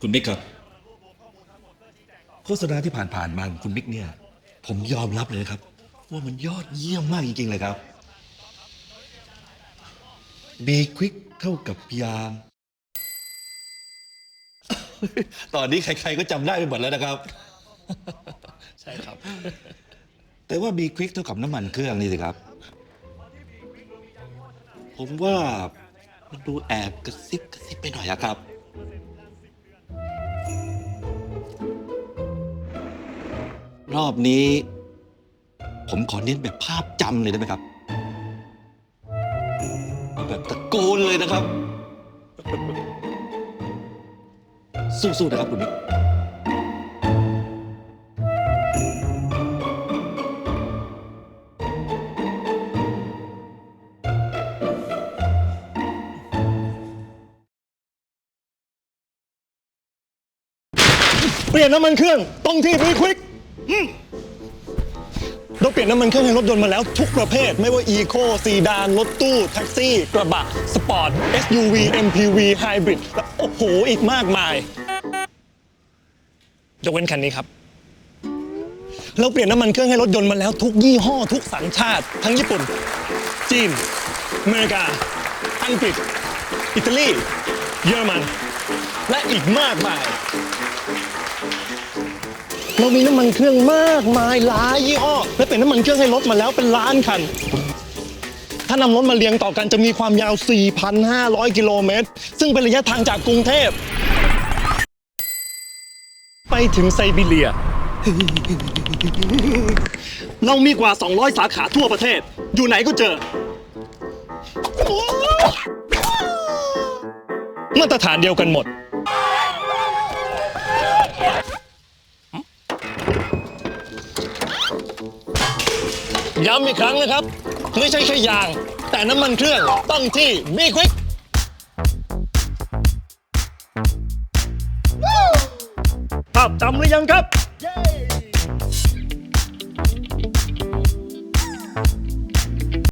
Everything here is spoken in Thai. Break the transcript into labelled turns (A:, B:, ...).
A: คุณมิกครับ โฆษณาที่ผ่านๆมาของคุณมิกเนี่ย ผมยอมรับเลยนะครับ ว่ามันยอดเยี่ยมมากจริงๆเลยครับบีควิกเท่ากับยางตอนนี้ใครๆก็จำได้ไปหมดแล้วนะครับ
B: ใช่ครับ
A: แต่ว่าบีควิกเท่ากับน้ำมันเครื่องนี่สิครับ ผมว่ามันดูแอบกระซิบกระซิบไปหน่อยอะครับ รอบนี้ ผมขอเน้นแบบภาพจำเลยได้ไหมครับเอาแบบตะโกนเลยนะครับ สู้ๆนะครับคุณมิก
B: เปลี่ยนน้ำมันเครื่องต้องที่วีควิก เราเปลี่ยนน้ำมันเครื่องให้รถยนต์มาแล้วทุกประเภท ไม่ว่าอีโคซีดาน รถตู้ แท็กซี่ กระบะ สปอร์ต SUV MPV ไฮบริดและโอ้โห อีกมากมาย ยกเว้นคันนี้ครับ เราเปลี่ยนน้ำมันเครื่องให้รถยนต์มาแล้วทุกยี่ห้อทุกสัญชาติ ทั้งญี่ปุ่น จีน อเมริกา อังกฤษ อิตาลี เยอรมัน และอีกมากมาย เรามีน้ำมันเครื่องมากมายหลายยี่ห้อและเป็นน้ำมันเครื่องให้รถมาแล้วเป็นล้านคัน ถ้านำรถมาเรียงต่อกันจะมีความยาว 4,500 กิโลเมตร ซึ่งเป็นระยะทางจากกรุงเทพ ไปถึงไซบีเรีย เรามีกว่า 200 สาขาทั่วประเทศ อยู่ไหนก็เจอ มาตรฐานเดียวกันหมด ย้ำอีกครั้งนะครับ ไม่ใช่แค่ยาง แต่น้ำมันเครื่องต้องที่มีควิกภาพจำหรือยังครับ